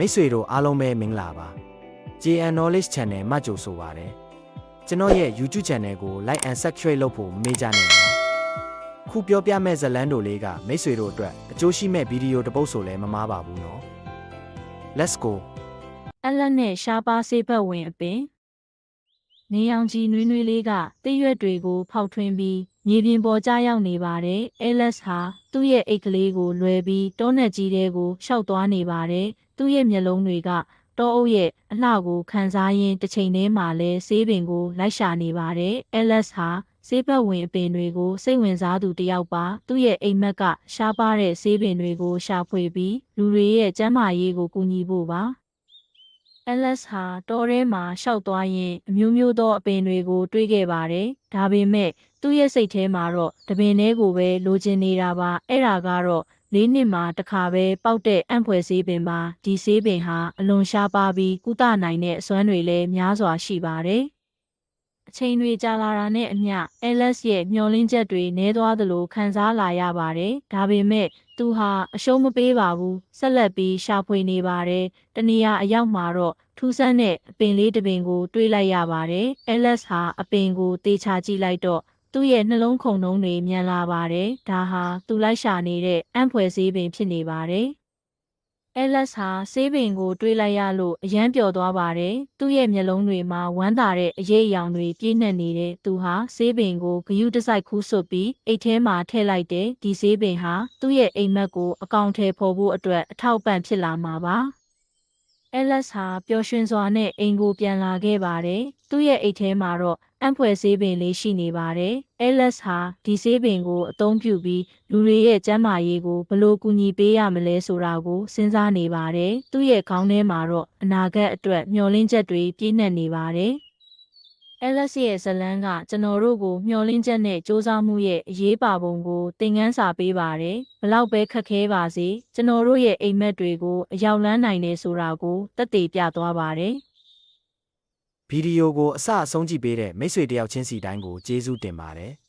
မိတ်ဆွေတို့အားလုံးပဲမင်္ဂလာပါ JN Knowledge Channel မှကြိုဆိုပါရစေကျွန်တော်ရဲ့ YouTube Channel ကို Like and Subscribe လုပ်ဖို့မမေ့ကြနဲ့နော်ခုပြောပြမဲ့ဇတ်လန်းတို့လေးကမိတ်ဆွေတို့အတွက်အကျိုးရှိမဲ့ဗီဒီယိုတစ်ပုဒ်ဆိုလည်းမမားပါဘူးနော် Let's go အလက်နဲ့ရှားပါဆေးဘက်ဝင်အပင်နေရောင်ကြီးနွေးနွေးလေးကတိရွက်တွေကိုဖောက်ထွင်းပြီးမြေပြင်ပေါ်ကျရောက်နေပါတယ်။ LS ဟာသူ့ရဲ့အိတ်ကလေးကိုလွယ်ပြီးတောနက်ကြီးတဲကိုရှောက်သွားနေပါတယ်။ သူ့ရဲ့မျက်လုံးတွေကတောအုပ်ရဲ့အလှကိုခံစားရင်းတစ်ချိန်တည်းမှာလဲဆေးပင်ကိုလိုက်ရှာနေပါတယ်။ LS ဟာဆေးဘက်ဝင်အပင်တွေကိုစိတ်ဝင်စားသူတစ်ယောက်ပါသူ့ရဲ့အိမ်မက်ကရှားပါတဲ့ဆေးပင်တွေကိုရှာဖွေပြီးလူတွေရဲ့ကျန်းမာရေးကိုကူညီဖို့ပါ LS ဟာတောထဲမှာရှောက်သွားရင်အမျိုးမျိုးသောအပင်တွေကိုတွေးခဲ့ပါတယ်။ဒါပေမဲ့သူ့ရဲ့စိတ်ထဲမှာတော့တပင်လေးကိုပဲလိုချင်နေတာပါ။အဲ့ဒါကတော့ လေးနှစ်မှာတစ်ခါပဲပောက်တဲ့အံ့ဖွယ်ဆေးပင်ပါ။ဒီဆေးပင်ဟာအလွန်ရှားပါပြီးကုသနိုင်တဲ့အစွမ်းတွေလည်းများစွာရှိပါတယ်။အချိန်တွေကြာလာတာနဲ့အမျှ LS ရဲ့မျောလင်းချက်တွေနည်းသွားသလိုခံစားလာရပါတယ်။ဒါပေမဲ့သူဟာအရှုံးမပေးပါဘူး။ဆက်လက်ပြီးရှာဖွေနေပါတယ်။တနေရာအရောက်မှာတော့ထူးဆန်းတဲ့အပင်လေးတစ်ပင်ကို တွေးလိုက်ရပါတယ်။ LS ဟာအပင်ကိုတေချာကြည့်လိုက်တော့ သူ့ရဲ့နှလုံးခုန်နှုန်းတွေမြန်လာပါတယ်။ဒါဟာသူလိုက်ရှာနေတဲ့အံ့ဖွယ်ဆေးပင်ဖြစ်နေပါတယ်။ LS ဟာဆေးပင်ကိုတွေးလိုက်ရလို့အယမ်းပျော်သွားပါတယ်။သူ့ရဲ့မျက်လုံးတွေမှာဝမ်းသာတဲ့အရေးအယောင်တွေပြည့်နှက်နေတဲ့သူဟာဆေးပင်ကိုဂယုတစိုက်ခူးဆွတ်ပြီးအိတ်ထဲမှာထည့်လိုက်တဲ့ဒီဆေးပင်ဟာသူ့ရဲ့အိမ်မက်ကိုအကောင့်ထဲပေါ်ဖို့အတွက်အထောက်ပံ့ဖြစ်လာမှာပါ။ LS ဟာပျော်ရွှင်စွာနဲ့အိမ်ကိုပြန်လာခဲ့ပါတယ်။သူ့ရဲ့အိတ်ထဲမှာတော့ အံ့ဖွယ်ဆေးပင်လေးရှိနေပါတယ်။ LS ဟာဒီဆေးပင်ကိုအသုံးပြုပြီးလူတွေရဲ့ကျန်းမာရေးကိုဘယ်လိုကူညီပေးရမလဲဆိုတာကိုစဉ်းစားနေပါတယ်။သူ့ရဲ့ခေါင်းထဲမှာတော့အနာဂတ်အတွက်မျှော်လင့်ချက်တွေပြည့်နှက်နေပါတယ်။ LS ရဲ့ဇတ်လန်းကကျွန်တော်တို့ကိုမျှော်လင့်ချက်နဲ့စူးစမ်းမှုရဲ့အရေးပါပုံကိုသင်ခန်းစာပေးပါတယ်။ဘလောက်ပဲခက်ခဲပါစေကျွန်တော်တို့ရဲ့အိမ်မက်တွေကိုအရောက်လန်းနိုင်တယ်ဆိုတာကိုသက်သေပြသွားပါတယ်။ ဗီဒီယိုကိုအစအဆုံးကြည့်ပေးတဲ့မိတ်ဆွေတယောက်ချင်းစီတိုင်းကိုကျေးဇူးတင်ပါတယ်